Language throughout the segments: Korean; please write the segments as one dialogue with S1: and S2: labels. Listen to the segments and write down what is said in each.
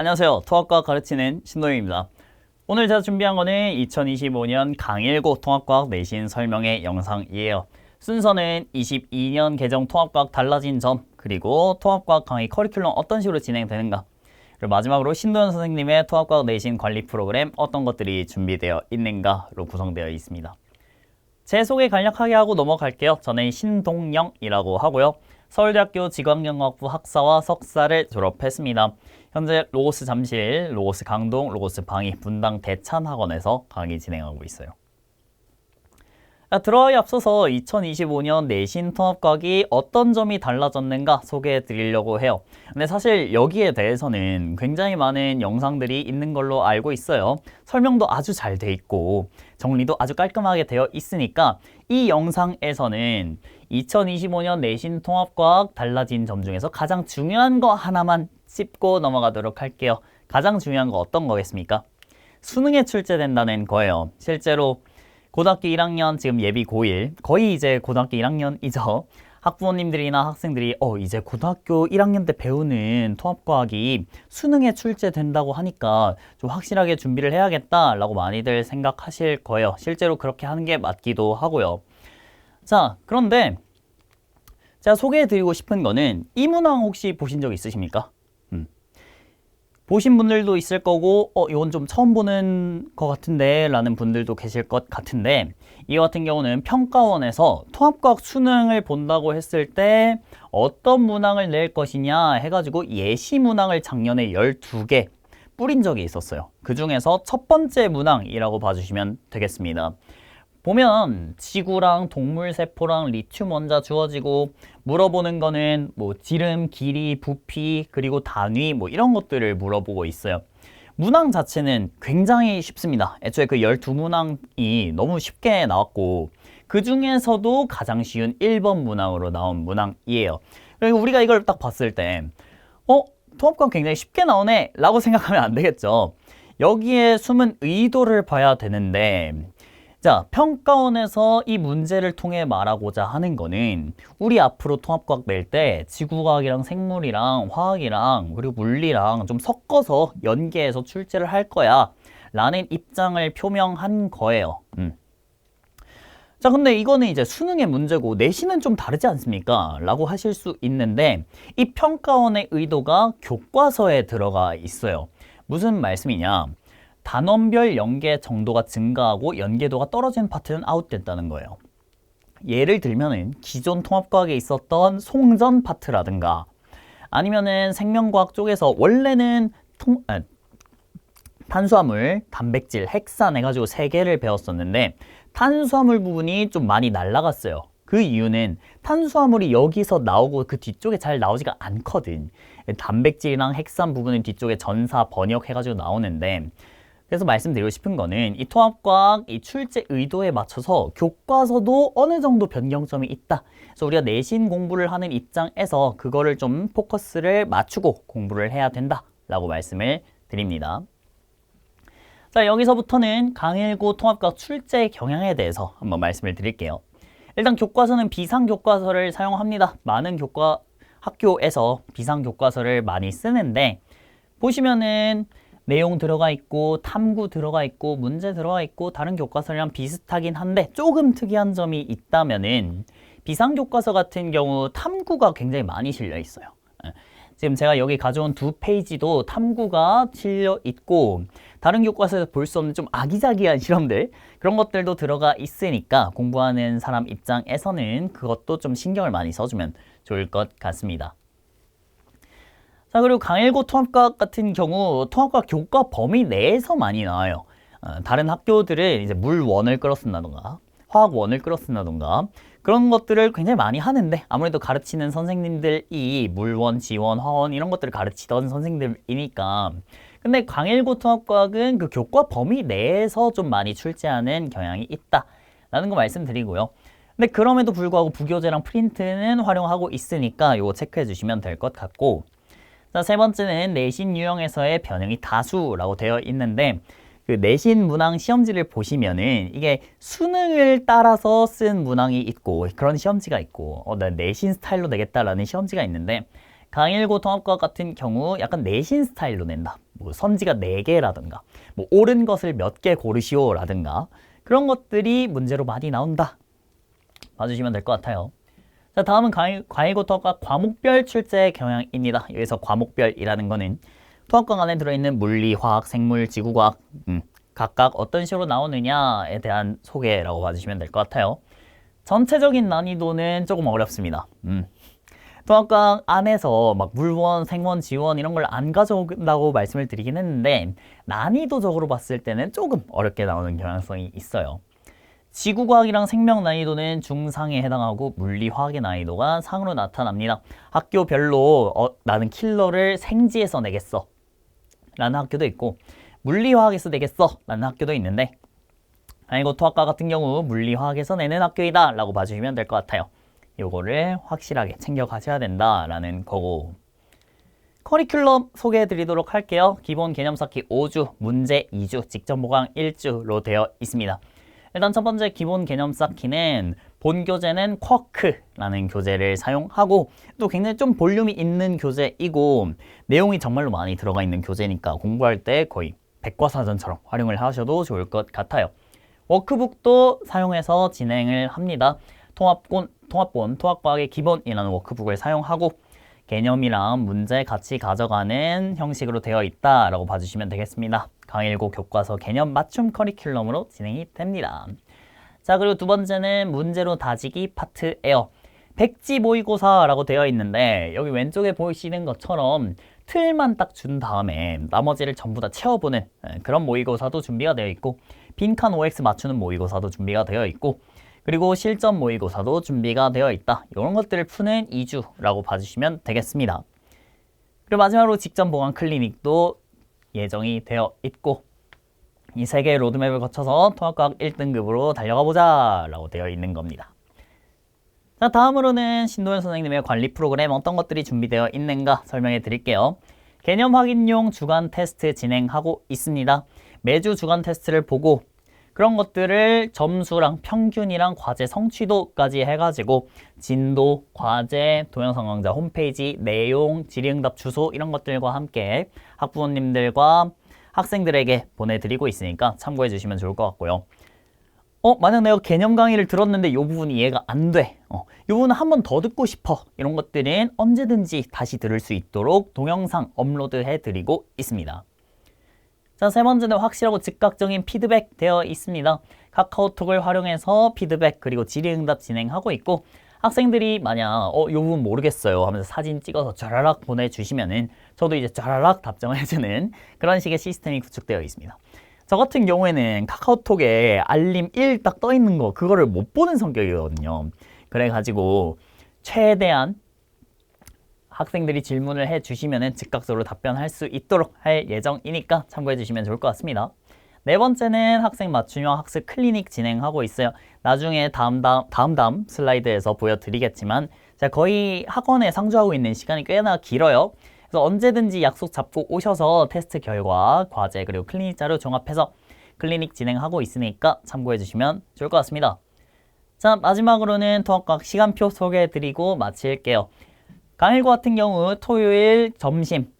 S1: 안녕하세요. 통합과학 가르치는 신도영입니다. 오늘 제가 준비한 거는 2025년 강일고 통합과학 내신 설명의 영상이에요. 순서는 22년 개정 통합과학 달라진 점, 그리고 통합과학 강의 커리큘럼 어떤 식으로 진행되는가, 그리고 마지막으로 신도현 선생님의 통합과학 내신 관리 프로그램 어떤 것들이 준비되어 있는가로 구성되어 있습니다. 제 소개 간략하게 하고 넘어갈게요. 저는 신동영이라고 하고요. 서울대학교 직업경영학부 학사와 석사를 졸업했습니다. 현재 로고스 잠실, 로고스 강동, 로고스 방위 분당 대찬학원에서 강의 진행하고 있어요. 자, 들어가기 앞서서 2025년 내신 통합과학이 어떤 점이 달라졌는가 소개해 드리려고 해요. 근데 사실 여기에 대해서는 굉장히 많은 영상들이 있는 걸로 알고 있어요. 설명도 아주 잘 돼 있고 정리도 아주 깔끔하게 되어 있으니까 이 영상에서는 2025년 내신 통합과학 달라진 점 중에서 가장 중요한 거 하나만 짚고 넘어가도록 할게요. 가장 중요한 거 어떤 거겠습니까? 수능에 출제된다는 거예요. 실제로 고등학교 1학년 지금 예비 고1 거의 이제 고등학교 1학년이죠. 학부모님들이나 학생들이 어 이제 고등학교 1학년 때 배우는 통합과학이 수능에 출제된다고 하니까 좀 확실하게 준비를 해야겠다라고 많이들 생각하실 거예요. 실제로 그렇게 하는 게 맞기도 하고요. 자, 그런데 제가 소개해드리고 싶은 거는 이 문항 혹시 보신 적 있으십니까? 음. 보신 분들도 있을 거고, 어, 이건 좀 처음 보는 것 같은데, 라는 분들도 계실 것 같은데, 이 같은 경우는 평가원에서 통합과학 수능을 본다고 했을 때 어떤 문항을 낼 것이냐 해가지고 예시 문항을 작년에 12개 뿌린 적이 있었어요. 그 중에서 첫 번째 문항이라고 봐주시면 되겠습니다. 보면 지구랑 동물 세포랑 리튬 원자 주어지고 물어보는 거는 뭐 지름, 길이, 부피 그리고 단위 뭐 이런 것들을 물어보고 있어요. 문항 자체는 굉장히 쉽습니다. 애초에 그 12문항이 너무 쉽게 나왔고 그 중에서도 가장 쉬운 1번 문항으로 나온 문항이에요. 그리고 우리가 이걸 딱 봤을 때 어? 통합관 굉장히 쉽게 나오네 라고 생각하면 안 되겠죠. 여기에 숨은 의도를 봐야 되는데 자, 평가원에서 이 문제를 통해 말하고자 하는 거는 우리 앞으로 통합과학 낼 때 지구과학이랑 생물이랑 화학이랑 그리고 물리랑 좀 섞어서 연계해서 출제를 할 거야 라는 입장을 표명한 거예요. 음. 자, 근데 이거는 이제 수능의 문제고 내신은 좀 다르지 않습니까? 라고 하실 수 있는데 이 평가원의 의도가 교과서에 들어가 있어요. 무슨 말씀이냐? 단원별 연계 정도가 증가하고 연계도가 떨어지는 파트는 아웃됐다는 거예요. 예를 들면은 기존 통합과학에 있었던 송전 파트라든가 아니면은 생명과학 쪽에서 원래는 통, 아, 탄수화물, 단백질, 핵산 해가지고 세 개를 배웠었는데 탄수화물 부분이 좀 많이 날라갔어요. 그 이유는 탄수화물이 여기서 나오고 그 뒤쪽에 잘 나오지가 않거든. 단백질이랑 핵산 부분은 뒤쪽에 전사 번역해가지고 나오는데 그래서 말씀드리고 싶은 거는 이 통합과학 이 출제 의도에 맞춰서 교과서도 어느 정도 변경점이 있다. 그래서 우리가 내신 공부를 하는 입장에서 그거를 좀 포커스를 맞추고 공부를 해야 된다라고 말씀을 드립니다. 자, 여기서부터는 강일고 통합과학 출제 경향에 대해서 한번 말씀을 드릴게요. 일단 교과서는 비상 교과서를 사용합니다. 많은 교과 학교에서 비상 교과서를 많이 쓰는데 보시면은 내용 들어가 있고 탐구 들어가 있고 문제 들어가 있고 다른 교과서랑 비슷하긴 한데 조금 특이한 점이 있다면은 비상 교과서 같은 경우 탐구가 굉장히 많이 실려 있어요. 예. 지금 제가 여기 가져온 두 페이지도 탐구가 실려 있고 다른 교과서에서 볼 수 없는 좀 아기자기한 실험들 그런 것들도 들어가 있으니까 공부하는 사람 입장에서는 그것도 좀 신경을 많이 써주면 좋을 것 같습니다. 자 그리고 강일고 통합과학 같은 경우 통합과학 교과 범위 내에서 많이 나와요. 어, 다른 학교들은 이제 물원을 끌어쓴다던가 화학원을 끌어쓴다던가 그런 것들을 굉장히 많이 하는데 아무래도 가르치는 선생님들이 물원, 지원, 화원 이런 것들을 가르치던 선생님들이니까 근데 강일고 통합과학은 그 교과 범위 내에서 좀 많이 출제하는 경향이 있다라는 거 말씀드리고요. 근데 그럼에도 불구하고 부교재랑 프린트는 활용하고 있으니까 이거 체크해 주시면 될 것 같고 자, 세 번째는 내신 유형에서의 변형이 다수라고 되어 있는데 그 내신 문항 시험지를 보시면은 이게 수능을 따라서 쓴 문항이 있고 그런 시험지가 있고 어, 나 내신 스타일로 내겠다라는 시험지가 있는데 강일고 통합과 같은 경우 약간 내신 스타일로 낸다. 뭐 선지가 4개라든가 뭐 옳은 것을 몇 개 고르시오라든가 그런 것들이 문제로 많이 나온다. 봐주시면 될 것 같아요. 자, 다음은 과일, 과일고 토학과 과목별 출제 경향입니다. 여기서 과목별이라는 거는 토학과 안에 들어있는 물리, 화학, 생물, 지구과학 음, 각각 어떤 식으로 나오느냐에 대한 소개라고 봐주시면 될 것 같아요. 전체적인 난이도는 조금 어렵습니다. 음. 통합과학 안에서 막 물원, 생원, 지원 이런 걸 안 가져온다고 말씀을 드리긴 했는데 난이도적으로 봤을 때는 조금 어렵게 나오는 경향성이 있어요. 지구과학이랑 생명 난이도는 중상에 해당하고 물리화학의 난이도가 상으로 나타납니다. 학교별로 어, 나는 킬러를 생지에서 내겠어 라는 학교도 있고 물리화학에서 내겠어 라는 학교도 있는데 아니고 토학과 같은 경우 물리화학에서 내는 학교이다 라고 봐주시면 될 것 같아요. 요거를 확실하게 챙겨 가셔야 된다라는 거고 커리큘럼 소개해 드리도록 할게요. 기본 개념 쌓기 5주, 문제 2주, 직접 보강 1주로 되어 있습니다. 일단 첫 번째 기본 개념 쌓기는 본 교재는 쿼크라는 교재를 사용하고 또 굉장히 좀 볼륨이 있는 교재이고 내용이 정말로 많이 들어가 있는 교재니까 공부할 때 거의 백과사전처럼 활용을 하셔도 좋을 것 같아요. 워크북도 사용해서 진행을 합니다. 통합본, 통합본, 통합과학의 기본이라는 워크북을 사용하고 개념이랑 문제 같이 가져가는 형식으로 되어 있다라고 봐주시면 되겠습니다. 강일고 교과서 개념 맞춤 커리큘럼으로 진행이 됩니다. 자 그리고 두 번째는 문제로 다지기 파트예요. 백지 모의고사라고 되어 있는데 여기 왼쪽에 보이시는 것처럼 틀만 딱 준 다음에 나머지를 전부 다 채워보는 예, 그런 모의고사도 준비가 되어 있고 빈칸 OX 맞추는 모의고사도 준비가 되어 있고 그리고 실전 모의고사도 준비가 되어 있다. 이런 것들을 푸는 2주라고 봐주시면 되겠습니다. 그리고 마지막으로 직전 보강 클리닉도 예정이 되어 있고 이 세 개의 로드맵을 거쳐서 통합과학 1등급으로 달려가 보자 라고 되어 있는 겁니다. 자 다음으로는 신도현 선생님의 관리 프로그램 어떤 것들이 준비되어 있는가 설명해 드릴게요. 개념 확인용 주간 테스트 진행하고 있습니다. 매주 주간 테스트를 보고 그런 것들을 점수랑 평균이랑 과제 성취도까지 해가지고 진도, 과제, 동영상 강좌 홈페이지, 내용, 질의응답 주소 이런 것들과 함께 학부모님들과 학생들에게 보내드리고 있으니까 참고해 주시면 좋을 것 같고요. 어, 만약 내가 개념 강의를 들었는데 이 부분이 이해가 안 돼. 어, 이 부분은 한 번 더 듣고 싶어. 이런 것들은 언제든지 다시 들을 수 있도록 동영상 업로드해 드리고 있습니다. 자, 세 번째는 확실하고 즉각적인 피드백 되어 있습니다. 카카오톡을 활용해서 피드백 그리고 질의응답 진행하고 있고 학생들이 만약 어, 이 부분 모르겠어요 하면서 사진 찍어서 쫘라락 보내주시면은 저도 이제 쫘라락 답장을 해주는 그런 식의 시스템이 구축되어 있습니다. 저 같은 경우에는 카카오톡에 알림 1 딱 떠 있는 거 그거를 못 보는 성격이거든요. 그래가지고 최대한 학생들이 질문을 해 주시면 즉각적으로 답변할 수 있도록 할 예정이니까 참고해 주시면 좋을 것 같습니다. 네 번째는 학생 맞춤형 학습 클리닉 진행하고 있어요. 나중에 다음 다음 다음, 다음 슬라이드에서 보여드리겠지만 제가 거의 학원에 상주하고 있는 시간이 꽤나 길어요. 그래서 언제든지 약속 잡고 오셔서 테스트 결과, 과제 그리고 클리닉 자료 종합해서 클리닉 진행하고 있으니까 참고해 주시면 좋을 것 같습니다. 자 마지막으로는 통합과학 시간표 소개해드리고 마칠게요. 강일고 같은 경우 토요일 점심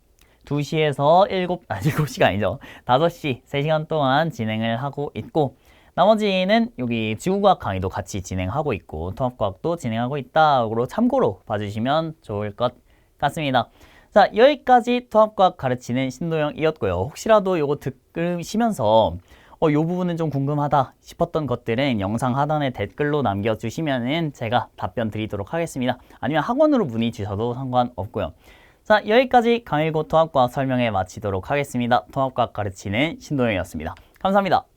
S1: 2시에서 7, 아 7시가 아니죠. 5시 3시간 동안 진행을 하고 있고 나머지는 여기 지구과학 강의도 같이 진행하고 있고 통합과학도 진행하고 있다고 참고로 봐주시면 좋을 것 같습니다. 자 여기까지 통합과학 가르치는 신도영이었고요. 혹시라도 이거 듣으시면서 어, 이 부분은 좀 궁금하다 싶었던 것들은 영상 하단에 댓글로 남겨주시면은 제가 답변 드리도록 하겠습니다. 아니면 학원으로 문의 주셔도 상관없고요. 자, 여기까지 강일고 통합과학 설명회 마치도록 하겠습니다. 통합과학 가르치는 신도영이었습니다. 감사합니다.